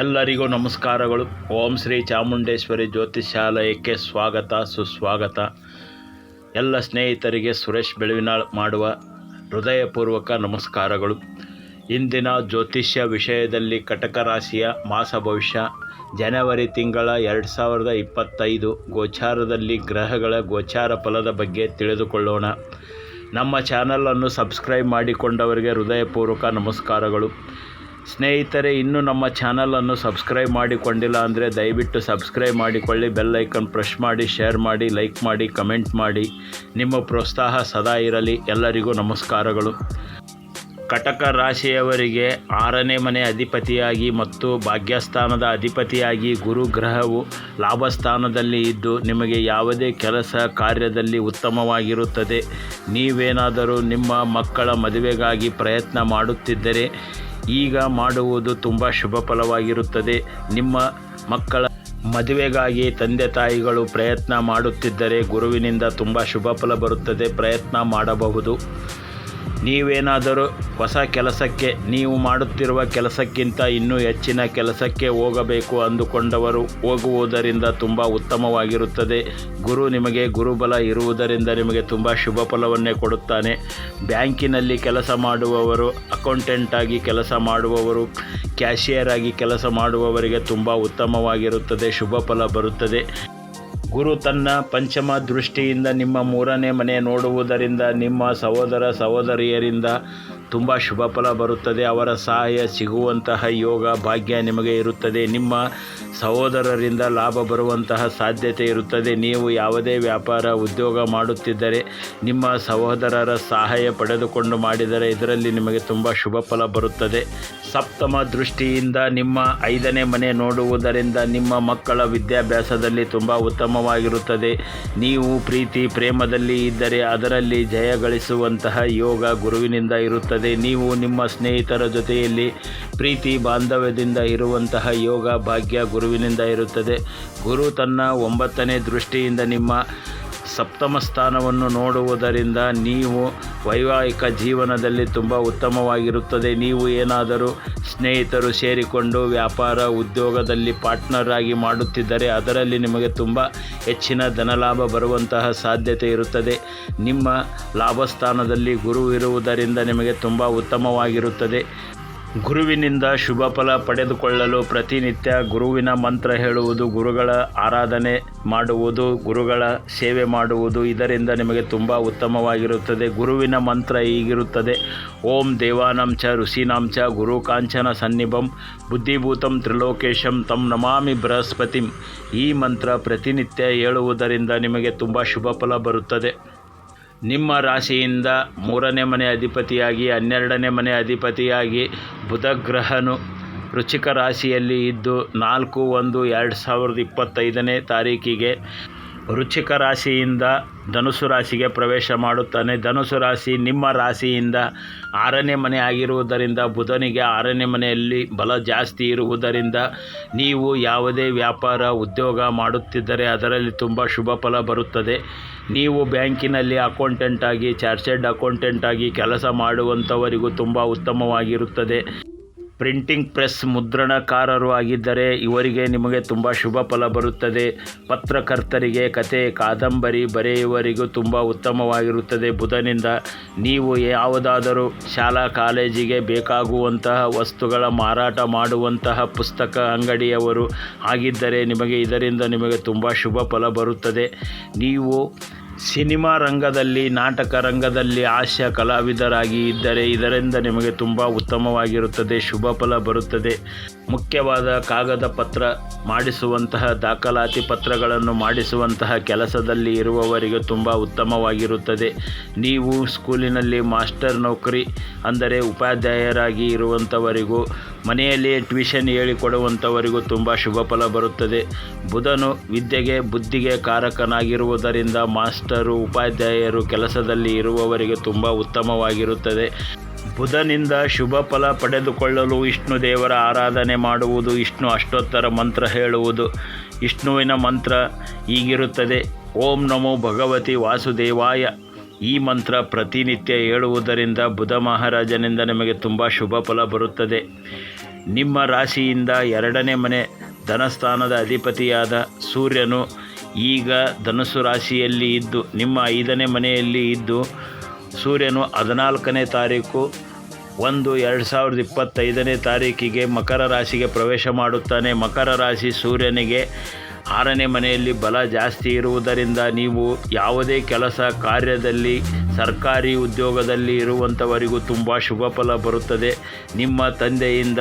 ಎಲ್ಲರಿಗೂ ನಮಸ್ಕಾರಗಳು. ಓಂ ಶ್ರೀ ಚಾಮುಂಡೇಶ್ವರಿ ಜ್ಯೋತಿಷಾಲಯಕ್ಕೆ ಸ್ವಾಗತ, ಸುಸ್ವಾಗತ. ಎಲ್ಲ ಸ್ನೇಹಿತರಿಗೆ ಸುರೇಶ್ ಬೆಳವಿನಾಳ್ ಮಾಡುವ ಹೃದಯಪೂರ್ವಕ ನಮಸ್ಕಾರಗಳು. ಇಂದಿನ ಜ್ಯೋತಿಷ್ಯ ವಿಷಯದಲ್ಲಿ ಕಟಕ ರಾಶಿಯ ಮಾಸ ಭವಿಷ್ಯ. ಜನವರಿ ತಿಂಗಳ ಎರಡು ಸಾವಿರದ ಇಪ್ಪತ್ತೈದು ಗೋಚಾರದಲ್ಲಿ ಗ್ರಹಗಳ ಗೋಚಾರ ಫಲದ ಬಗ್ಗೆ ತಿಳಿದುಕೊಳ್ಳೋಣ. ನಮ್ಮ ಚಾನಲನ್ನು ಸಬ್ಸ್ಕ್ರೈಬ್ ಮಾಡಿಕೊಂಡವರಿಗೆ ಹೃದಯಪೂರ್ವಕ ನಮಸ್ಕಾರಗಳು. ಸ್ನೇಹಿತರೆ, ಇನ್ನೂ ನಮ್ಮ ಚಾನಲನ್ನು ಸಬ್ಸ್ಕ್ರೈಬ್ ಮಾಡಿಕೊಂಡಿಲ್ಲ ಅಂದರೆ ದಯವಿಟ್ಟು ಸಬ್ಸ್ಕ್ರೈಬ್ ಮಾಡಿಕೊಳ್ಳಿ, ಬೆಲ್ ಐಕನ್ ಪ್ರೆಸ್ ಮಾಡಿ, ಶೇರ್ ಮಾಡಿ, ಲೈಕ್ ಮಾಡಿ, ಕಮೆಂಟ್ ಮಾಡಿ. ನಿಮ್ಮ ಪ್ರೋತ್ಸಾಹ ಸದಾ ಇರಲಿ. ಎಲ್ಲರಿಗೂ ನಮಸ್ಕಾರಗಳು. ಕಟಕ ರಾಶಿಯವರಿಗೆ ಆರನೇ ಮನೆ ಅಧಿಪತಿಯಾಗಿ ಮತ್ತು ಭಾಗ್ಯಸ್ಥಾನದ ಅಧಿಪತಿಯಾಗಿ ಗುರು ಗ್ರಹವು ಲಾಭಸ್ಥಾನದಲ್ಲಿ ಇದ್ದು, ನಿಮಗೆ ಯಾವುದೇ ಕೆಲಸ ಕಾರ್ಯದಲ್ಲಿ ಉತ್ತಮವಾಗಿರುತ್ತದೆ. ನೀವೇನಾದರೂ ನಿಮ್ಮ ಮಕ್ಕಳ ಮದುವೆಗಾಗಿ ಪ್ರಯತ್ನ ಮಾಡುತ್ತಿದ್ದರೆ ಈಗ ಮಾಡುವುದು ತುಂಬ ಶುಭ ಫಲವಾಗಿರುತ್ತದೆ. ನಿಮ್ಮ ಮಕ್ಕಳ ಮದುವೆಗಾಗಿ ತಂದೆ ತಾಯಿಗಳು ಪ್ರಯತ್ನ ಮಾಡುತ್ತಿದ್ದರೆ ಗುರುವಿನಿಂದ ತುಂಬ ಶುಭ ಫಲ ಬರುತ್ತದೆ. ಪ್ರಯತ್ನ ಮಾಡಬಹುದು. ನೀವೇನಾದರೂ ಹೊಸ ಕೆಲಸಕ್ಕೆ, ನೀವು ಮಾಡುತ್ತಿರುವ ಕೆಲಸಕ್ಕಿಂತ ಇನ್ನೂ ಹೆಚ್ಚಿನ ಕೆಲಸಕ್ಕೆ ಹೋಗಬೇಕು ಅಂದುಕೊಂಡವರು ಹೋಗುವುದರಿಂದ ತುಂಬ ಉತ್ತಮವಾಗಿರುತ್ತದೆ. ಗುರು ನಿಮಗೆ ಗುರುಬಲ ಇರುವುದರಿಂದ ನಿಮಗೆ ತುಂಬ ಶುಭ ಫಲವನ್ನೇ ಕೊಡುತ್ತಾನೆ. ಬ್ಯಾಂಕಿನಲ್ಲಿ ಕೆಲಸ ಮಾಡುವವರು ಅಕೌಂಟೆಂಟ್ ಆಗಿ ಕೆಲಸ ಮಾಡುವವರು ಕ್ಯಾಶಿಯರ್ ಆಗಿ ಕೆಲಸ ಮಾಡುವವರಿಗೆ ತುಂಬ ಉತ್ತಮವಾಗಿರುತ್ತದೆ, ಶುಭ ಫಲ ಬರುತ್ತದೆ. ಗುರು ತನ್ನ ಪಂಚಮ ದೃಷ್ಟಿಯಿಂದ ನಿಮ್ಮ ಮೂರನೇ ಮನೆ ನೋಡುವುದರಿಂದ ನಿಮ್ಮ ಸಹೋದರ ಸಹೋದರಿಯರಿಂದ ತುಂಬ ಶುಭ ಫಲ ಬರುತ್ತದೆ. ಅವರ ಸಹಾಯ ಸಿಗುವಂತಹ ಯೋಗ ಭಾಗ್ಯ ನಿಮಗೆ ಇರುತ್ತದೆ. ನಿಮ್ಮ ಸಹೋದರರಿಂದ ಲಾಭ ಬರುವಂತಹ ಸಾಧ್ಯತೆ ಇರುತ್ತದೆ. ನೀವು ಯಾವುದೇ ವ್ಯಾಪಾರ, ಉದ್ಯೋಗ ಮಾಡುತ್ತಿದ್ದರೆ ನಿಮ್ಮ ಸಹೋದರರ ಸಹಾಯ ಪಡೆದುಕೊಂಡು ಮಾಡಿದರೆ ಇದರಲ್ಲಿ ನಿಮಗೆ ತುಂಬ ಶುಭ ಫಲ ಬರುತ್ತದೆ. ಸಪ್ತಮ ದೃಷ್ಟಿಯಿಂದ ನಿಮ್ಮ ಐದನೇ ಮನೆ ನೋಡುವುದರಿಂದ ನಿಮ್ಮ ಮಕ್ಕಳ ವಿದ್ಯಾಭ್ಯಾಸದಲ್ಲಿ ತುಂಬ ಉತ್ತಮವಾಗಿರುತ್ತದೆ. ನೀವು ಪ್ರೀತಿ, ಪ್ರೇಮದಲ್ಲಿ ಇದ್ದರೆ ಅದರಲ್ಲಿ ಜಯ ಗಳಿಸುವಂತಹ ಯೋಗ ಗುರುವಿನಿಂದ ಇರುತ್ತದೆ. ನೀವು ನಿಮ್ಮ ಸ್ನೇಹಿತರ ಜೊತೆಯಲ್ಲಿ ಪ್ರೀತಿ ಬಾಂಧವ್ಯದಿಂದ ಇರುವಂತಹ ಯೋಗ ಭಾಗ್ಯ ಗುರುವಿನಿಂದ ಇರುತ್ತದೆ. ಗುರು ತನ್ನ ಒಂಬತ್ತನೇ ದೃಷ್ಟಿಯಿಂದ ನಿಮ್ಮ ಸಪ್ತಮ ಸ್ಥಾನವನ್ನು ನೋಡುವುದರಿಂದ ನೀವು ವೈವಾಹಿಕ ಜೀವನದಲ್ಲಿ ತುಂಬ ಉತ್ತಮವಾಗಿರುತ್ತದೆ. ನೀವು ಏನಾದರೂ ಸ್ನೇಹಿತರು ಸೇರಿಕೊಂಡು ವ್ಯಾಪಾರ ಉದ್ಯೋಗದಲ್ಲಿ ಪಾರ್ಟ್ನರ್ ಆಗಿ ಮಾಡುತ್ತಿದ್ದರೆ ಅದರಲ್ಲಿ ನಿಮಗೆ ತುಂಬ ಹೆಚ್ಚಿನ ಧನಲಾಭ ಬರುವಂತಹ ಸಾಧ್ಯತೆ ಇರುತ್ತದೆ. ನಿಮ್ಮ ಲಾಭಸ್ಥಾನದಲ್ಲಿ ಗುರು ಇರುವುದರಿಂದ ನಿಮಗೆ ತುಂಬ ಉತ್ತಮವಾಗಿರುತ್ತದೆ. ಗುರುವಿನಿಂದ ಶುಭ ಫಲ ಪಡೆದುಕೊಳ್ಳಲು ಪ್ರತಿನಿತ್ಯ ಗುರುವಿನ ಮಂತ್ರ ಹೇಳುವುದು, ಗುರುಗಳ ಆರಾಧನೆ ಮಾಡುವುದು, ಗುರುಗಳ ಸೇವೆ ಮಾಡುವುದು ಇದರಿಂದ ನಿಮಗೆ ತುಂಬ ಉತ್ತಮವಾಗಿರುತ್ತದೆ. ಗುರುವಿನ ಮಂತ್ರ ಹೀಗಿರುತ್ತದೆ. ಓಂ ದೇವಾನಾಂಚ ಋಷಿನಾಂಚ ಗುರು ಕಾಂಚನ ಸನ್ನಿಭಂ ಬುದ್ಧಿಭೂತಂ ತ್ರಿಲೋಕೇಶಂ ತಂ ನಮಾಮಿ ಬೃಹಸ್ಪತಿಂ ಈ ಮಂತ್ರ ಪ್ರತಿನಿತ್ಯ ಹೇಳುವುದರಿಂದ ನಿಮಗೆ ತುಂಬ ಶುಭ ಫಲ ಬರುತ್ತದೆ. ನಿಮ್ಮ ರಾಶಿಯಿಂದ ಮೂರನೇ ಮನೆ ಅಧಿಪತಿಯಾಗಿ, ಹನ್ನೆರಡನೇ ಮನೆ ಅಧಿಪತಿಯಾಗಿ ಬುಧ ಗ್ರಹನು ವೃಶ್ಚಿಕ ರಾಶಿಯಲ್ಲಿ ಇದ್ದು ನಾಲ್ಕು ಒಂದು ಎರಡು ಸಾವಿರದ ಇಪ್ಪತ್ತೈದನೇ ತಾರೀಕಿಗೆ ವೃಶ್ಚಿಕ ರಾಶಿಯಿಂದ ಧನುಸು ರಾಶಿಗೆ ಪ್ರವೇಶ ಮಾಡುತ್ತಾನೆ. ಧನುಸು ರಾಶಿ ನಿಮ್ಮ ರಾಶಿಯಿಂದ ಆರನೇ ಮನೆ ಆಗಿರುವುದರಿಂದ ಬುಧನಿಗೆ ಆರನೇ ಮನೆಯಲ್ಲಿ ಬಲ ಜಾಸ್ತಿ ಇರುವುದರಿಂದ ನೀವು ಯಾವುದೇ ವ್ಯಾಪಾರ, ಉದ್ಯೋಗ ಮಾಡುತ್ತಿದ್ದರೆ ಅದರಲ್ಲಿ ತುಂಬ ಶುಭ ಫಲ ಬರುತ್ತದೆ. ನೀವು ಬ್ಯಾಂಕಿನಲ್ಲಿ ಅಕೌಂಟೆಂಟ್ ಆಗಿ ಚಾರ್ಟೆಡ್ ಅಕೌಂಟೆಂಟ್ ಆಗಿ ಕೆಲಸ ಮಾಡುವಂತವರಿಗೂ ತುಂಬ ಉತ್ತಮವಾಗಿರುತ್ತದೆ. ಪ್ರಿಂಟಿಂಗ್ ಪ್ರೆಸ್ ಮುದ್ರಣಕಾರರು ಆಗಿದ್ದರೆ ಇವರಿಗೆ ನಿಮಗೆ ತುಂಬ ಶುಭ ಫಲ ಬರುತ್ತದೆ. ಪತ್ರಕರ್ತರಿಗೆ ಕತೆ, ಕಾದಂಬರಿ ಬರೆಯುವರಿಗೂ ತುಂಬ ಉತ್ತಮವಾಗಿರುತ್ತದೆ. ಬುಧನಿಂದ ನೀವು ಯಾವುದಾದರೂ ಶಾಲಾ, ಕಾಲೇಜಿಗೆ ಬೇಕಾಗುವಂತಹ ವಸ್ತುಗಳ ಮಾರಾಟ ಮಾಡುವಂತಹ ಪುಸ್ತಕ ಅಂಗಡಿಯವರು ಆಗಿದ್ದರೆ ನಿಮಗೆ ಇದರಿಂದ ನಿಮಗೆ ತುಂಬ ಶುಭ ಫಲ ಬರುತ್ತದೆ. ನೀವು ಸಿನಿಮಾ ರಂಗದಲ್ಲಿ, ನಾಟಕ ರಂಗದಲ್ಲಿ ಹಾಸ್ಯ ಕಲಾವಿದರಾಗಿ ಇದ್ದರೆ ಇದರಿಂದ ನಿಮಗೆ ತುಂಬ ಉತ್ತಮವಾಗಿರುತ್ತದೆ, ಶುಭ ಫಲ ಬರುತ್ತದೆ. ಮುಖ್ಯವಾದ ಕಾಗದ ಪತ್ರ ಮಾಡಿಸುವಂತಹ, ದಾಖಲಾತಿ ಪತ್ರಗಳನ್ನು ಮಾಡಿಸುವಂತಹ ಕೆಲಸದಲ್ಲಿ ಇರುವವರಿಗೆ ತುಂಬ ಉತ್ತಮವಾಗಿರುತ್ತದೆ. ನೀವು ಸ್ಕೂಲಿನಲ್ಲಿ ಮಾಸ್ಟರ್ ನೌಕರಿ, ಅಂದರೆ ಉಪಾಧ್ಯಾಯರಾಗಿ ಇರುವಂಥವರಿಗೂ ಮನೆಯಲ್ಲಿಯೇ ಟ್ಯೂಷನ್ ಹೇಳಿಕೊಡುವಂಥವರಿಗೂ ತುಂಬ ಶುಭ ಫಲ ಬರುತ್ತದೆ. ಬುಧನು ವಿದ್ಯೆಗೆ, ಬುದ್ಧಿಗೆ ಕಾರಕನಾಗಿರುವುದರಿಂದ ಮಾಸ್ಟರು ಉಪಾಧ್ಯಾಯರು ಕೆಲಸದಲ್ಲಿ ಇರುವವರಿಗೆ ತುಂಬ ಉತ್ತಮವಾಗಿರುತ್ತದೆ. ಬುಧನಿಂದ ಶುಭ ಫಲ ಪಡೆದುಕೊಳ್ಳಲು ವಿಷ್ಣು ದೇವರ ಆರಾಧನೆ ಮಾಡುವುದು ವಿಷ್ಣು ಅಷ್ಟೋತ್ತರ ಮಂತ್ರ ಹೇಳುವುದು. ವಿಷ್ಣುವಿನ ಮಂತ್ರ ಹೀಗಿರುತ್ತದೆ, ಓಂ ನಮೋ ಭಗವತಿ ವಾಸುದೇವಾಯ. ಈ ಮಂತ್ರ ಪ್ರತಿನಿತ್ಯ ಹೇಳುವುದರಿಂದ ಬುಧ ಮಹಾರಾಜನಿಂದ ನಿಮಗೆ ತುಂಬ ಶುಭ ಫಲ ಬರುತ್ತದೆ. ನಿಮ್ಮ ರಾಶಿಯಿಂದ ಎರಡನೇ ಮನೆ ಧನಸ್ಥಾನದ ಅಧಿಪತಿಯಾದ ಸೂರ್ಯನು ಈಗ ಧನುಸ್ಸು ರಾಶಿಯಲ್ಲಿ ಇದ್ದು, ನಿಮ್ಮ ಐದನೇ ಮನೆಯಲ್ಲಿ ಇದ್ದು, ಸೂರ್ಯನು ಹದಿನಾಲ್ಕನೇ ತಾರೀಕು ಒಂದು ಎರಡು ಸಾವಿರದ ಇಪ್ಪತ್ತೈದನೇ ತಾರೀಕಿಗೆ ಮಕರ ರಾಶಿಗೆ ಪ್ರವೇಶ ಮಾಡುತ್ತಾನೆ. ಮಕರ ರಾಶಿ ಸೂರ್ಯನಿಗೆ ಆರನೇ ಮನೆಯಲ್ಲಿ ಬಲ ಜಾಸ್ತಿ ಇರುವುದರಿಂದ ನೀವು ಯಾವುದೇ ಕೆಲಸ ಕಾರ್ಯದಲ್ಲಿ, ಸರ್ಕಾರಿ ಉದ್ಯೋಗದಲ್ಲಿ ಇರುವಂಥವರಿಗೂ ತುಂಬ ಶುಭ ಫಲ ಬರುತ್ತದೆ. ನಿಮ್ಮ ತಂದೆಯಿಂದ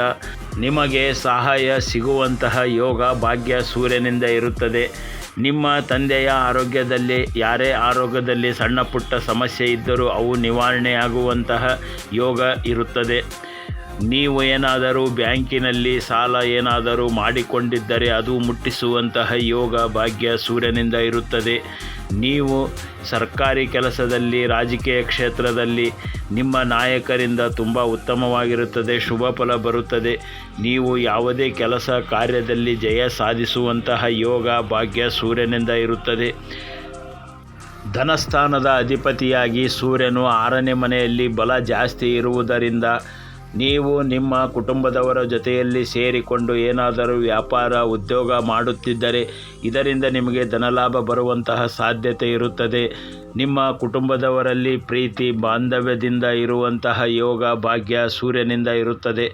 ನಿಮಗೆ ಸಹಾಯ ಸಿಗುವಂತಹ ಯೋಗ ಭಾಗ್ಯ ಸೂರ್ಯನಿಂದ ಇರುತ್ತದೆ. ನಿಮ್ಮ ತಂದೆಯ ಆರೋಗ್ಯದಲ್ಲಿ, ಯಾರೇ ಆರೋಗ್ಯದಲ್ಲಿ ಸಣ್ಣ ಪುಟ್ಟ ಸಮಸ್ಯೆ ಇದ್ದರೂ ಅವು ನಿವಾರಣೆಯಾಗುವಂತಹ ಯೋಗ ಇರುತ್ತದೆ. ನೀವು ಏನಾದರೂ ಬ್ಯಾಂಕಿನಲ್ಲಿ ಸಾಲ ಏನಾದರೂ ಮಾಡಿಕೊಂಡಿದ್ದರೆ ಅದು ಮುಟ್ಟಿಸುವಂತಹ ಯೋಗ ಭಾಗ್ಯ ಸೂರ್ಯನಿಂದ ಇರುತ್ತದೆ. ನೀವು ಸರ್ಕಾರಿ ಕೆಲಸದಲ್ಲಿ, ರಾಜಕೀಯ ಕ್ಷೇತ್ರದಲ್ಲಿ ನಿಮ್ಮ ನಾಯಕರಿಂದ ತುಂಬ ಉತ್ತಮವಾಗಿರುತ್ತದೆ, ಶುಭ ಫಲ ಬರುತ್ತದೆ. ನೀವು ಯಾವುದೇ ಕೆಲಸ ಕಾರ್ಯದಲ್ಲಿ ಜಯ ಸಾಧಿಸುವಂತಹ ಯೋಗ, ಭಾಗ್ಯ ಸೂರ್ಯನಿಂದ ಇರುತ್ತದೆ. ಧನಸ್ಥಾನದ ಅಧಿಪತಿಯಾಗಿ ಸೂರ್ಯನು ಆರನೇ ಮನೆಯಲ್ಲಿ ಬಲ ಜಾಸ್ತಿ ಇರುವುದರಿಂದ ನೀವು ನಿಮ್ಮ ಕುಟುಂಬದವರ ಜೊತೆಯಲ್ಲಿ ಸೇರಿಕೊಂಡು ಏನಾದರೂ ವ್ಯಾಪಾರ, ಉದ್ಯೋಗ ಮಾಡುತ್ತಿದ್ದರೆ ಇದರಿಂದ ನಿಮಗೆ ಧನಲಾಭ ಬರುವಂತಹ ಸಾಧ್ಯತೆ ಇರುತ್ತದೆ. ನಿಮ್ಮ ಕುಟುಂಬದವರಲ್ಲಿ ಪ್ರೀತಿ, ಬಾಂಧವ್ಯದಿಂದ ಇರುವಂತಹ ಯೋಗ, ಭಾಗ್ಯ ಸೂರ್ಯನಿಂದ ಇರುತ್ತದೆ.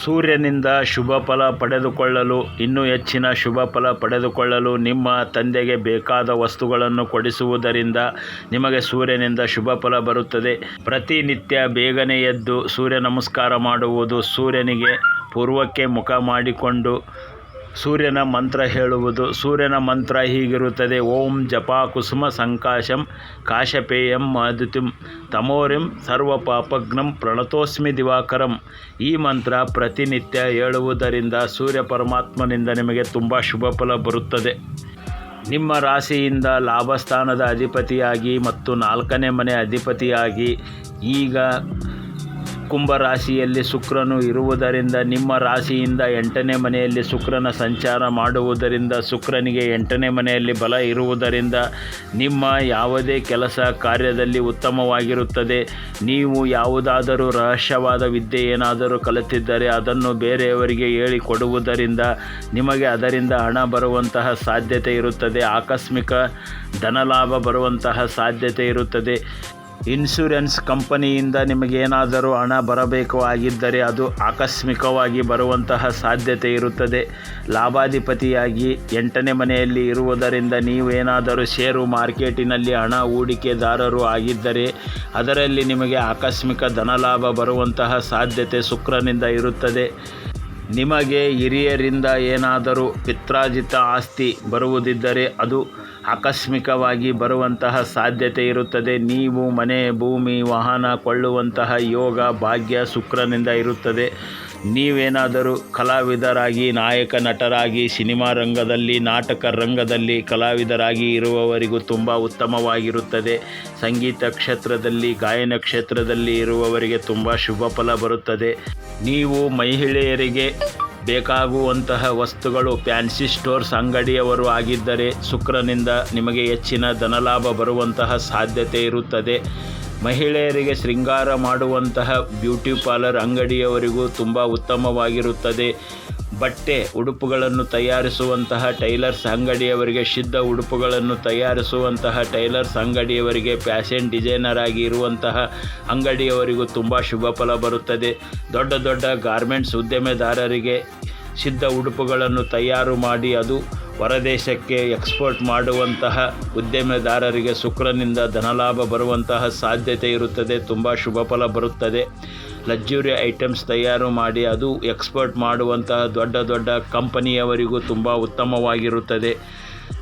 ಸೂರ್ಯನಿಂದ ಶುಭ ಫಲ ಪಡೆದುಕೊಳ್ಳಲು, ಇನ್ನೂ ಹೆಚ್ಚಿನ ಶುಭ ಫಲ ಪಡೆದುಕೊಳ್ಳಲು ನಿಮ್ಮ ತಂದೆಗೆ ಬೇಕಾದ ವಸ್ತುಗಳನ್ನು ಕೊಡಿಸುವುದರಿಂದ ನಿಮಗೆ ಸೂರ್ಯನಿಂದ ಶುಭ ಫಲ ಬರುತ್ತದೆ. ಪ್ರತಿನಿತ್ಯ ಬೇಗನೆ ಎದ್ದು ಸೂರ್ಯ ನಮಸ್ಕಾರ ಮಾಡುವುದು ಸೂರ್ಯನಿಗೆ ಪೂರ್ವಕ್ಕೆ ಮುಖ ಮಾಡಿಕೊಂಡು ಸೂರ್ಯನ ಮಂತ್ರ ಹೇಳುವುದು. ಸೂರ್ಯನ ಮಂತ್ರ ಹೀಗಿರುತ್ತದೆ. ಓಂ ಜಪ ಕುಸುಮ ಸಂಕಾಶಂ ಕಾಶಪೇಯಂ ಮಾದುತಿಂ ತಮೋರಿಂ ಸರ್ವ ಪಾಪಗ್ನಂ ಪ್ರಣತೋಸ್ಮಿ ದಿವಾಕರಂ. ಈ ಮಂತ್ರ ಪ್ರತಿನಿತ್ಯ ಹೇಳುವುದರಿಂದ ಸೂರ್ಯ ಪರಮಾತ್ಮನಿಂದ ನಿಮಗೆ ತುಂಬ ಶುಭ ಫಲ ಬರುತ್ತದೆ. ನಿಮ್ಮ ರಾಶಿಯಿಂದ ಲಾಭಸ್ಥಾನದ ಅಧಿಪತಿಯಾಗಿ ಮತ್ತು ನಾಲ್ಕನೇ ಮನೆ ಅಧಿಪತಿಯಾಗಿ ಈಗ ಕುಂಭ ರಾಶಿಯಲ್ಲಿ ಶುಕ್ರನು ಇರುವುದರಿಂದ ನಿಮ್ಮ ರಾಶಿಯಿಂದ ಎಂಟನೇ ಮನೆಯಲ್ಲಿ ಶುಕ್ರನ ಸಂಚಾರ ಮಾಡುವುದರಿಂದ, ಶುಕ್ರನಿಗೆ ಎಂಟನೇ ಮನೆಯಲ್ಲಿ ಬಲ ಇರುವುದರಿಂದ ನಿಮ್ಮ ಯಾವುದೇ ಕೆಲಸ ಕಾರ್ಯದಲ್ಲಿ ಉತ್ತಮವಾಗಿರುತ್ತದೆ. ನೀವು ಯಾವುದಾದರೂ ರಹಸ್ಯವಾದ ವಿದ್ಯೆ ಏನಾದರೂ ಕಲಿತಿದ್ದರೆ ಅದನ್ನು ಬೇರೆಯವರಿಗೆ ಹೇಳಿಕೊಡುವುದರಿಂದ ನಿಮಗೆ ಅದರಿಂದ ಹಣ ಬರುವಂತಹ ಸಾಧ್ಯತೆ ಇರುತ್ತದೆ. ಆಕಸ್ಮಿಕ ಧನಲಾಭ ಬರುವಂತಹ ಸಾಧ್ಯತೆ ಇರುತ್ತದೆ. ಇನ್ಶೂರೆನ್ಸ್ ಕಂಪನಿಯಿಂದ ನಿಮಗೇನಾದರೂ ಹಣ ಬರಬೇಕು ಆಗಿದ್ದರೆ ಅದು ಆಕಸ್ಮಿಕವಾಗಿ ಬರುವಂತಹ ಸಾಧ್ಯತೆ ಇರುತ್ತದೆ. ಲಾಭಾಧಿಪತಿಯಾಗಿ ಎಂಟನೇ ಮನೆಯಲ್ಲಿ ಇರುವುದರಿಂದ ನೀವೇನಾದರೂ ಷೇರು ಮಾರ್ಕೆಟಿನಲ್ಲಿ ಹಣ ಹೂಡಿಕೆದಾರರು ಆಗಿದ್ದರೆ ಅದರಲ್ಲಿ ನಿಮಗೆ ಆಕಸ್ಮಿಕ ಧನಲಾಭ ಬರುವಂತಹ ಸಾಧ್ಯತೆ ಶುಕ್ರನಿಂದ ಇರುತ್ತದೆ. ನಿಮಗೆ ಹಿರಿಯರಿಂದ ಏನಾದರೂ ಪಿತ್ರಾಜಿತ ಆಸ್ತಿ ಬರುವುದಿದ್ದರೆ ಅದು ಆಕಸ್ಮಿಕವಾಗಿ ಬರುವಂತಹ ಸಾಧ್ಯತೆ ಇರುತ್ತದೆ. ನೀವು ಮನೆ, ಭೂಮಿ, ವಾಹನ ಕೊಳ್ಳುವಂತಹ ಯೋಗ, ಭಾಗ್ಯ ಶುಕ್ರನಿಂದ ಇರುತ್ತದೆ. ನೀವೇನಾದರೂ ಕಲಾವಿದರಾಗಿ, ನಾಯಕ ನಟರಾಗಿ, ಸಿನಿಮಾ ರಂಗದಲ್ಲಿ, ನಾಟಕ ರಂಗದಲ್ಲಿ ಕಲಾವಿದರಾಗಿ ಇರುವವರಿಗೂ ತುಂಬ ಉತ್ತಮವಾಗಿರುತ್ತದೆ. ಸಂಗೀತ ಕ್ಷೇತ್ರದಲ್ಲಿ, ಗಾಯನ ಕ್ಷೇತ್ರದಲ್ಲಿ ಇರುವವರಿಗೆ ತುಂಬ ಶುಭ ಫಲ ಬರುತ್ತದೆ. ನೀವು ಮಹಿಳೆಯರಿಗೆ ಬೇಕಾಗುವಂತಹ ವಸ್ತುಗಳು ಫ್ಯಾನ್ಸಿ ಸ್ಟೋರ್ಸ್ ಅಂಗಡಿಯವರು ಆಗಿದ್ದರೆ ಶುಕ್ರನಿಂದ ನಿಮಗೆ ಹೆಚ್ಚಿನ ಧನಲಾಭ ಬರುವಂತಹ ಸಾಧ್ಯತೆ ಇರುತ್ತದೆ. ಮಹಿಳೆಯರಿಗೆ ಶೃಂಗಾರ ಮಾಡುವಂತಹ ಬ್ಯೂಟಿ ಪಾರ್ಲರ್ ಅಂಗಡಿಯವರಿಗೂ ತುಂಬ ಉತ್ತಮವಾಗಿರುತ್ತದೆ. ಬಟ್ಟೆ, ಉಡುಪುಗಳನ್ನು ತಯಾರಿಸುವಂತಹ ಟೈಲರ್ಸ್ ಅಂಗಡಿಯವರಿಗೆ, ಶುದ್ಧ ಉಡುಪುಗಳನ್ನು ತಯಾರಿಸುವಂತಹ ಟೈಲರ್ಸ್ ಅಂಗಡಿಯವರಿಗೆ, ಫ್ಯಾಷನ್ ಡಿಸೈನರ್ ಆಗಿ ಇರುವಂತಹ ಅಂಗಡಿಯವರಿಗೂ ತುಂಬ ಶುಭ ಫಲ ಬರುತ್ತದೆ. ದೊಡ್ಡ ದೊಡ್ಡ ಗಾರ್ಮೆಂಟ್ಸ್ ಉದ್ಯಮೆದಾರರಿಗೆ ಸಿದ್ಧ ಉಡುಪುಗಳನ್ನು ತಯಾರು ಮಾಡಿ ಅದು ಹೊರದೇಶಕ್ಕೆ ಎಕ್ಸ್ಪೋರ್ಟ್ ಮಾಡುವಂತಹ ಉದ್ಯಮದಾರರಿಗೆ ಶುಕ್ರನಿಂದ ಧನಲಾಭ ಬರುವಂತಹ ಸಾಧ್ಯತೆ ಇರುತ್ತದೆ, ತುಂಬ ಶುಭ ಫಲ ಬರುತ್ತದೆ. ಲಕ್ಸುರಿ ಐಟಮ್ಸ್ ತಯಾರು ಮಾಡಿ ಅದು ಎಕ್ಸ್ಪೋರ್ಟ್ ಮಾಡುವಂತಹ ದೊಡ್ಡ ದೊಡ್ಡ ಕಂಪನಿಯವರಿಗೂ ತುಂಬ ಉತ್ತಮವಾಗಿರುತ್ತದೆ.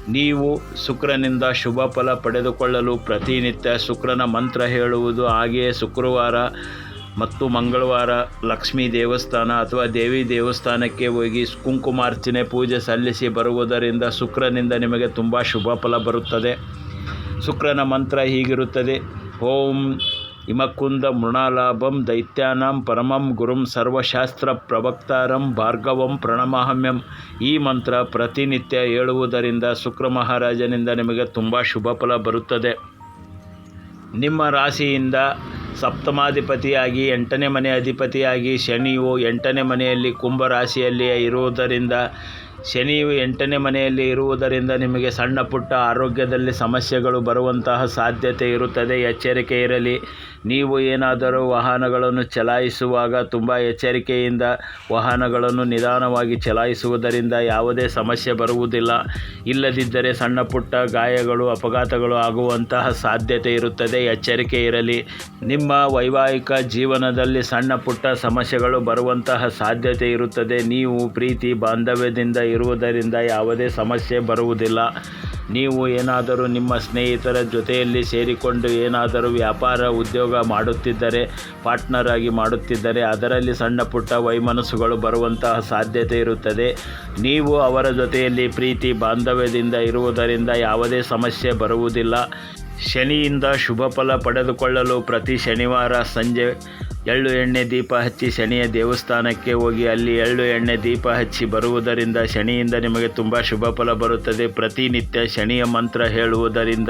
ನೀವು ಶುಕ್ರನಿಂದ ಶುಭ ಫಲ ಪಡೆದುಕೊಳ್ಳಲು ಪ್ರತಿನಿತ್ಯ ಶುಕ್ರನ ಮಂತ್ರ ಹೇಳುವುದು, ಹಾಗೆಯೇ ಶುಕ್ರವಾರ ಮತ್ತು ಮಂಗಳವಾರ ಲಕ್ಷ್ಮೀ ದೇವಸ್ಥಾನ ಅಥವಾ ದೇವಿ ದೇವಸ್ಥಾನಕ್ಕೆ ಹೋಗಿ ಕುಂಕುಮಾರ್ಚನೆ ಪೂಜೆ ಸಲ್ಲಿಸಿ ಬರುವುದರಿಂದ ಶುಕ್ರನಿಂದ ನಿಮಗೆ ತುಂಬ ಶುಭ ಫಲ ಬರುತ್ತದೆ. ಶುಕ್ರನ ಮಂತ್ರ ಹೀಗಿರುತ್ತದೆ. ಓಂ ಹಿಮಕುಂದ ಮೃಣಾಲಾಭಂ ದೈತ್ಯಾನಾಂ ಪರಮಂ ಗುರುಂ ಸರ್ವಶಾಸ್ತ್ರ ಪ್ರವಕ್ತಾರಂ ಭಾರ್ಗವಂ ಪ್ರಣಮಹಮ್ಯಂ ಈ ಮಂತ್ರ ಪ್ರತಿನಿತ್ಯ ಹೇಳುವುದರಿಂದ ಶುಕ್ರ ಮಹಾರಾಜನಿಂದ ನಿಮಗೆ ತುಂಬ ಶುಭ ಫಲ ಬರುತ್ತದೆ. ನಿಮ್ಮ ರಾಶಿಯಿಂದ ಸಪ್ತಮಾಧಿಪತಿಯಾಗಿ, ಎಂಟನೇ ಮನೆ ಅಧಿಪತಿಯಾಗಿ, ಶನಿಯು ಎಂಟನೇ ಮನೆಯಲ್ಲಿ ಕುಂಭ ರಾಶಿಯಲ್ಲಿ ಇರುವುದರಿಂದ, ಶನಿಯು ಎಂಟನೇ ಮನೆಯಲ್ಲಿ ಇರುವುದರಿಂದ ನಿಮಗೆ ಸಣ್ಣ ಪುಟ್ಟ ಆರೋಗ್ಯದಲ್ಲಿ ಸಮಸ್ಯೆಗಳು ಬರುವಂತಹ ಸಾಧ್ಯತೆ ಇರುತ್ತದೆ. ಎಚ್ಚರಿಕೆ ಇರಲಿ. ನೀವು ಏನಾದರೂ ವಾಹನಗಳನ್ನು ಚಲಾಯಿಸುವಾಗ ತುಂಬ ಎಚ್ಚರಿಕೆಯಿಂದ ವಾಹನಗಳನ್ನು ನಿಧಾನವಾಗಿ ಚಲಾಯಿಸುವುದರಿಂದ ಯಾವುದೇ ಸಮಸ್ಯೆ ಬರುವುದಿಲ್ಲ. ಇಲ್ಲದಿದ್ದರೆ ಸಣ್ಣ ಪುಟ್ಟ ಗಾಯಗಳು, ಅಪಘಾತಗಳು ಆಗುವಂತಹ ಸಾಧ್ಯತೆ ಇರುತ್ತದೆ. ಎಚ್ಚರಿಕೆ ಇರಲಿ. ನಿಮ್ಮ ವೈವಾಹಿಕ ಜೀವನದಲ್ಲಿ ಸಣ್ಣ ಪುಟ್ಟ ಸಮಸ್ಯೆಗಳು ಬರುವಂತಹ ಸಾಧ್ಯತೆ ಇರುತ್ತದೆ. ನೀವು ಪ್ರೀತಿ, ಬಾಂಧವ್ಯದಿಂದ ಇರುವುದರಿಂದ ಯಾವುದೇ ಸಮಸ್ಯೆ ಬರುವುದಿಲ್ಲ. ನೀವು ಏನಾದರೂ ನಿಮ್ಮ ಸ್ನೇಹಿತರ ಜೊತೆಯಲ್ಲಿ ಸೇರಿಕೊಂಡು ಏನಾದರೂ ವ್ಯಾಪಾರ, ಉದ್ಯೋಗ ಮಾಡುತ್ತಿದ್ದರೆ ಪಾರ್ಟ್ನರ್ ಆಗಿ ಮಾಡುತ್ತಿದ್ದರೆ ಅದರಲ್ಲಿ ಸಣ್ಣ ಪುಟ್ಟ ವೈಮನಸ್ಸುಗಳು ಬರುವಂತಹ ಸಾಧ್ಯತೆ ಇರುತ್ತದೆ. ನೀವು ಅವರ ಜೊತೆಯಲ್ಲಿ ಪ್ರೀತಿ, ಬಾಂಧವ್ಯದಿಂದ ಇರುವುದರಿಂದ ಯಾವುದೇ ಸಮಸ್ಯೆ ಬರುವುದಿಲ್ಲ. ಶನಿಯಿಂದ ಶುಭ ಫಲ ಪಡೆದುಕೊಳ್ಳಲು ಪ್ರತಿ ಶನಿವಾರ ಸಂಜೆ ಎಳ್ಳು ಎಣ್ಣೆ ದೀಪ ಹಚ್ಚಿ ಶನಿಯ ದೇವಸ್ಥಾನಕ್ಕೆ ಹೋಗಿ ಅಲ್ಲಿ ಎಳ್ಳು ಎಣ್ಣೆ ದೀಪ ಹಚ್ಚಿ ಬರುವುದರಿಂದ ಶನಿಯಿಂದ ನಿಮಗೆ ತುಂಬ ಶುಭ ಫಲ ಬರುತ್ತದೆ. ಪ್ರತಿನಿತ್ಯ ಶನಿಯ ಮಂತ್ರ ಹೇಳುವುದರಿಂದ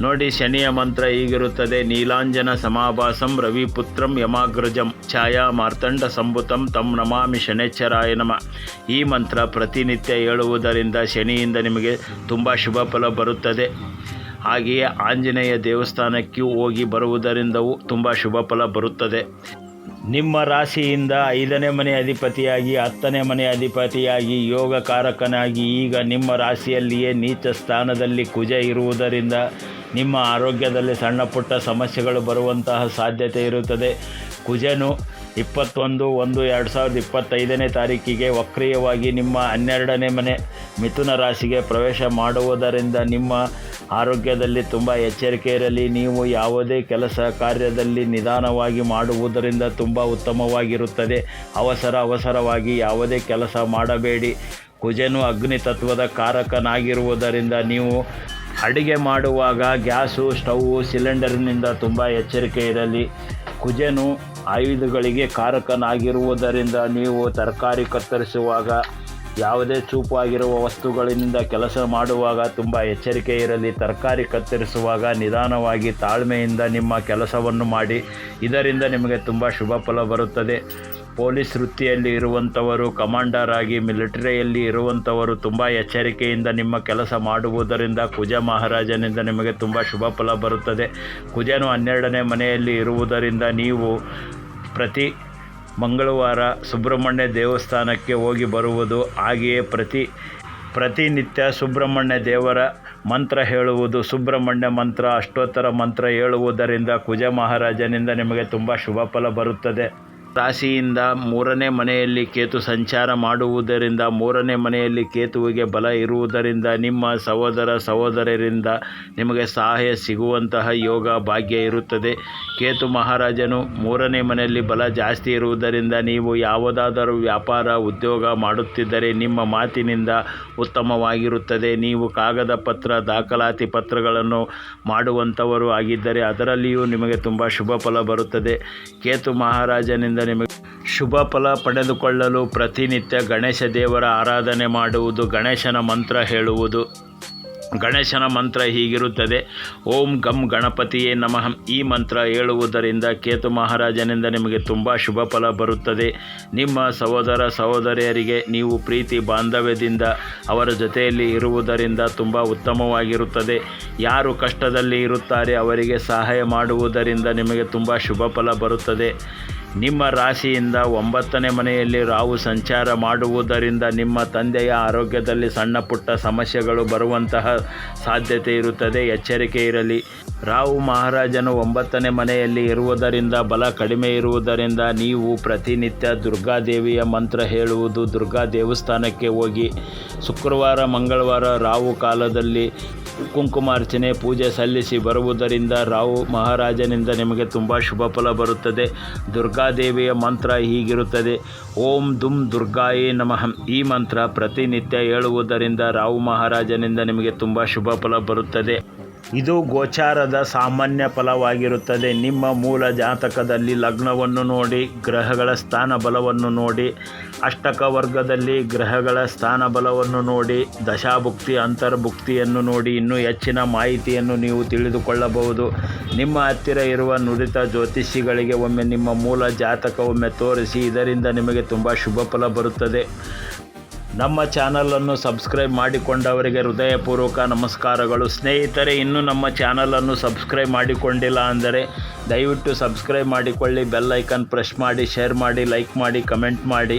ನೋಡಿ ಶನಿಯ ಮಂತ್ರ ಹೀಗಿರುತ್ತದೆ. ನೀಲಾಂಜನ ಸಮಾಭಾಸಂ ರವಿಪುತ್ರಂ ಯಮಾಗ್ರಜಂ ಛಾಯಾ ಮಾರ್ತಂಡ ಸಂಭುತಂ ತಂ ನಮಾಮಿ ಶನೇಶ್ವರಾಯ ನಮ. ಈ ಮಂತ್ರ ಪ್ರತಿನಿತ್ಯ ಹೇಳುವುದರಿಂದ ಶನಿಯಿಂದ ನಿಮಗೆ ತುಂಬ ಶುಭ ಫಲ ಬರುತ್ತದೆ. ಹಾಗೆಯೇ ಆಂಜನೇಯ ದೇವಸ್ಥಾನಕ್ಕೆ ಹೋಗಿ ಬರುವುದರಿಂದವೂ ತುಂಬ ಶುಭ ಫಲ ಬರುತ್ತದೆ. ನಿಮ್ಮ ರಾಶಿಯಿಂದ ಐದನೇ ಮನೆ ಅಧಿಪತಿಯಾಗಿ, ಹತ್ತನೇ ಮನೆ ಅಧಿಪತಿಯಾಗಿ ಯೋಗ ಕಾರಕನಾಗಿ ಈಗ ನಿಮ್ಮ ರಾಶಿಯಲ್ಲಿಯೇ ನೀಚ ಸ್ಥಾನದಲ್ಲಿ ಕುಜ ಇರುವುದರಿಂದ ನಿಮ್ಮ ಆರೋಗ್ಯದಲ್ಲಿ ಸಣ್ಣ ಪುಟ್ಟ ಸಮಸ್ಯೆಗಳು ಬರುವಂತಹ ಸಾಧ್ಯತೆ ಇರುತ್ತದೆ. ಕುಜನು ಇಪ್ಪತ್ತೊಂದು ಒಂದು ಎರಡು ಸಾವಿರದ ಇಪ್ಪತ್ತೈದನೇ ತಾರೀಕಿಗೆ ವಕ್ರೀಯವಾಗಿ ನಿಮ್ಮ ಹನ್ನೆರಡನೇ ಮನೆ ಮಿಥುನ ರಾಶಿಗೆ ಪ್ರವೇಶ ಮಾಡುವುದರಿಂದ ನಿಮ್ಮ ಆರೋಗ್ಯದಲ್ಲಿ ತುಂಬ ಎಚ್ಚರಿಕೆ ಇರಲಿ. ನೀವು ಯಾವುದೇ ಕೆಲಸ ಕಾರ್ಯದಲ್ಲಿ ನಿಧಾನವಾಗಿ ಮಾಡುವುದರಿಂದ ತುಂಬ ಉತ್ತಮವಾಗಿರುತ್ತದೆ. ಅವಸರ ಅವಸರವಾಗಿ ಯಾವುದೇ ಕೆಲಸ ಮಾಡಬೇಡಿ. ಕುಜನು ಅಗ್ನಿ ತತ್ವದ ಕಾರಕನಾಗಿರುವುದರಿಂದ ನೀವು ಅಡುಗೆ ಮಾಡುವಾಗ ಗ್ಯಾಸು, ಸ್ಟೌವು, ಸಿಲಿಂಡರ್ನಿಂದ ತುಂಬ ಎಚ್ಚರಿಕೆ ಇರಲಿ. ಕುಜನು ಆಯುಧಗಳಿಗೆ ಕಾರಕನಾಗಿರುವುದರಿಂದ ನೀವು ತರಕಾರಿ ಕತ್ತರಿಸುವಾಗ ಯಾವುದೇ ಚೂಪಾಗಿರುವ ವಸ್ತುಗಳಿಂದ ಕೆಲಸ ಮಾಡುವಾಗ ತುಂಬ ಎಚ್ಚರಿಕೆ ಇರಲಿ, ತರಕಾರಿ ಕತ್ತರಿಸುವಾಗ ನಿಧಾನವಾಗಿ ತಾಳ್ಮೆಯಿಂದ ನಿಮ್ಮ ಕೆಲಸವನ್ನು ಮಾಡಿ. ಇದರಿಂದ ನಿಮಗೆ ತುಂಬ ಶುಭ ಫಲ ಬರುತ್ತದೆ. ಪೊಲೀಸ್ ವೃತ್ತಿಯಲ್ಲಿ ಇರುವಂಥವರು ಕಮಾಂಡರ್ ಆಗಿ ಮಿಲಿಟರಿಯಲ್ಲಿ ಇರುವಂಥವರು ತುಂಬ ಎಚ್ಚರಿಕೆಯಿಂದ ನಿಮ್ಮ ಕೆಲಸ ಮಾಡುವುದರಿಂದ ಕುಜ ಮಹಾರಾಜನಿಂದ ನಿಮಗೆ ತುಂಬ ಶುಭ ಫಲ ಬರುತ್ತದೆ. ಕುಜನು ಹನ್ನೆರಡನೇ ಮನೆಯಲ್ಲಿ ಇರುವುದರಿಂದ ನೀವು ಪ್ರತಿ ಮಂಗಳವಾರ ಸುಬ್ರಹ್ಮಣ್ಯ ದೇವಸ್ಥಾನಕ್ಕೆ ಹೋಗಿ ಬರುವುದು ಹಾಗೆಯೇ ಪ್ರತಿ, ಪ್ರತಿನಿತ್ಯ ಸುಬ್ರಹ್ಮಣ್ಯ ದೇವರ ಮಂತ್ರ ಹೇಳುವುದು, ಸುಬ್ರಹ್ಮಣ್ಯ ಮಂತ್ರ, ಅಷ್ಟೋತ್ತರ ಮಂತ್ರ ಹೇಳುವುದರಿಂದ ಕುಜ ಮಹಾರಾಜನಿಂದ ನಿಮಗೆ ತುಂಬ ಶುಭ ಫಲ ಬರುತ್ತದೆ. ರಾಶಿಯಿಂದ ಮೂರನೇ ಮನೆಯಲ್ಲಿ ಕೇತು ಸಂಚಾರ ಮಾಡುವುದರಿಂದ, ಮೂರನೇ ಮನೆಯಲ್ಲಿ ಕೇತುವಿಗೆ ಬಲ ಇರುವುದರಿಂದ, ನಿಮ್ಮ ಸಹೋದರ ಸಹೋದರರಿಂದ ನಿಮಗೆ ಸಹಾಯ ಸಿಗುವಂತಹ ಯೋಗ ಭಾಗ್ಯ ಇರುತ್ತದೆ. ಕೇತು ಮಹಾರಾಜನು ಮೂರನೇ ಮನೆಯಲ್ಲಿ ಬಲ ಜಾಸ್ತಿ ಇರುವುದರಿಂದ ನೀವು ಯಾವುದಾದರೂ ವ್ಯಾಪಾರ, ಉದ್ಯೋಗ ಮಾಡುತ್ತಿದ್ದರೆ ನಿಮ್ಮ ಮಾತಿನಿಂದ ಉತ್ತಮವಾಗಿರುತ್ತದೆ. ನೀವು ಕಾಗದ ಪತ್ರ, ದಾಖಲಾತಿ ಪತ್ರಗಳನ್ನು ಮಾಡುವಂಥವರು ಆಗಿದ್ದರೆ ಅದರಲ್ಲಿಯೂ ನಿಮಗೆ ತುಂಬ ಶುಭ ಫಲ ಬರುತ್ತದೆ. ಕೇತು ಮಹಾರಾಜನಿಂದ ನಿಮಗೆ ಶುಭ ಫಲ ಪಡೆದುಕೊಳ್ಳಲು ಪ್ರತಿನಿತ್ಯ ಗಣೇಶ ದೇವರ ಆರಾಧನೆ ಮಾಡುವುದು ಗಣೇಶನ ಮಂತ್ರ ಹೇಳುವುದು. ಗಣೇಶನ ಮಂತ್ರ ಹೀಗಿರುತ್ತದೆ. ಓಂ ಗಂ ಗಣಪತಿಯೇ ನಮಃ. ಈ ಮಂತ್ರ ಹೇಳುವುದರಿಂದ ಕೇತು ಮಹಾರಾಜನಿಂದ ನಿಮಗೆ ತುಂಬ ಶುಭ ಫಲ ಬರುತ್ತದೆ. ನಿಮ್ಮ ಸಹೋದರ ಸಹೋದರಿಯರಿಗೆ ನೀವು ಪ್ರೀತಿ ಬಾಂಧವ್ಯದಿಂದ ಅವರ ಜೊತೆಯಲ್ಲಿ ಇರುವುದರಿಂದ ತುಂಬ ಉತ್ತಮವಾಗಿರುತ್ತದೆ. ಯಾರು ಕಷ್ಟದಲ್ಲಿ ಇರುತ್ತಾರೆ ಅವರಿಗೆ ಸಹಾಯ ಮಾಡುವುದರಿಂದ ನಿಮಗೆ ತುಂಬ ಶುಭ ಫಲ ಬರುತ್ತದೆ. ನಿಮ್ಮ ರಾಶಿಯಿಂದ ಒಂಬತ್ತನೇ ಮನೆಯಲ್ಲಿ ರಾಹು ಸಂಚಾರ ಮಾಡುವುದರಿಂದ ನಿಮ್ಮ ತಂದೆಯ ಆರೋಗ್ಯದಲ್ಲಿ ಸಣ್ಣ ಪುಟ್ಟ ಸಮಸ್ಯೆಗಳು ಬರುವಂತಹ ಸಾಧ್ಯತೆ ಇರುತ್ತದೆ. ಎಚ್ಚರಿಕೆ ಇರಲಿ. ರಾಹು ಮಹಾರಾಜನು ಒಂಬತ್ತನೇ ಮನೆಯಲ್ಲಿ ಇರುವುದರಿಂದ ಬಲ ಕಡಿಮೆ ಇರುವುದರಿಂದ ನೀವು ಪ್ರತಿನಿತ್ಯ ದುರ್ಗಾದೇವಿಯ ಮಂತ್ರ ಹೇಳುವುದು ದುರ್ಗಾ ದೇವಸ್ಥಾನಕ್ಕೆ ಹೋಗಿ. ಶುಕ್ರವಾರ, ಮಂಗಳವಾರ ರಾಹು ಕಾಲದಲ್ಲಿ ಕುಂಕುಮಾರ್ಚನೆ, ಪೂಜೆ ಸಲ್ಲಿಸಿ ಬರುವುದರಿಂದ ರಾವು ಮಹಾರಾಜನಿಂದ ನಿಮಗೆ ತುಂಬ ಶುಭ ಫಲ ಬರುತ್ತದೆ. ದುರ್ಗಾದೇವಿಯ ಮಂತ್ರ ಹೀಗಿರುತ್ತದೆ. ಓಂ ದುಂ ದುರ್ಗಾಯೇ ನಮಃ. ಈ ಮಂತ್ರ ಪ್ರತಿನಿತ್ಯ ಹೇಳುವುದರಿಂದ ರಾವು ಮಹಾರಾಜನಿಂದ ನಿಮಗೆ ತುಂಬ ಶುಭ ಫಲ ಬರುತ್ತದೆ. ಇದು ಗೋಚಾರದ ಸಾಮಾನ್ಯ ಫಲವಾಗಿರುತ್ತದೆ. ನಿಮ್ಮ ಮೂಲ ಜಾತಕದಲ್ಲಿ ಲಗ್ನವನ್ನು ನೋಡಿ, ಗ್ರಹಗಳ ಸ್ಥಾನ ಬಲವನ್ನು ನೋಡಿ ಅಷ್ಟಕ ವರ್ಗದಲ್ಲಿ ಗ್ರಹಗಳ ಸ್ಥಾನ ಬಲವನ್ನು ನೋಡಿ, ದಶಾಭುಕ್ತಿ, ಅಂತರ್ಭುಕ್ತಿಯನ್ನು ನೋಡಿ, ಇನ್ನೂ ಹೆಚ್ಚಿನ ಮಾಹಿತಿಯನ್ನು ನೀವು ತಿಳಿದುಕೊಳ್ಳಬಹುದು. ನಿಮ್ಮ ಹತ್ತಿರ ಇರುವ ನುರಿತ ಜ್ಯೋತಿಷಿಗಳಿಗೆ ಒಮ್ಮೆ ನಿಮ್ಮ ಮೂಲ ಜಾತಕ ಒಮ್ಮೆ ತೋರಿಸಿ, ಇದರಿಂದ ನಿಮಗೆ ತುಂಬ ಶುಭ ಫಲ ಬರುತ್ತದೆ. ನಮ್ಮ ಚಾನಲನ್ನು ಸಬ್ಸ್ಕ್ರೈಬ್ ಮಾಡಿಕೊಂಡವರಿಗೆ ಹೃದಯಪೂರ್ವಕ ನಮಸ್ಕಾರಗಳು. ಸ್ನೇಹಿತರೆ, ಇನ್ನೂ ನಮ್ಮ ಚಾನಲನ್ನು ಸಬ್ಸ್ಕ್ರೈಬ್ ಮಾಡಿಕೊಂಡಿಲ್ಲ ಅಂದರೆ ದಯವಿಟ್ಟು ಸಬ್ಸ್ಕ್ರೈಬ್ ಮಾಡಿಕೊಳ್ಳಿ, ಬೆಲ್ ಐಕನ್ ಪ್ರೆಸ್ ಮಾಡಿ, ಶೇರ್ ಮಾಡಿ, ಲೈಕ್ ಮಾಡಿ, ಕಮೆಂಟ್ ಮಾಡಿ.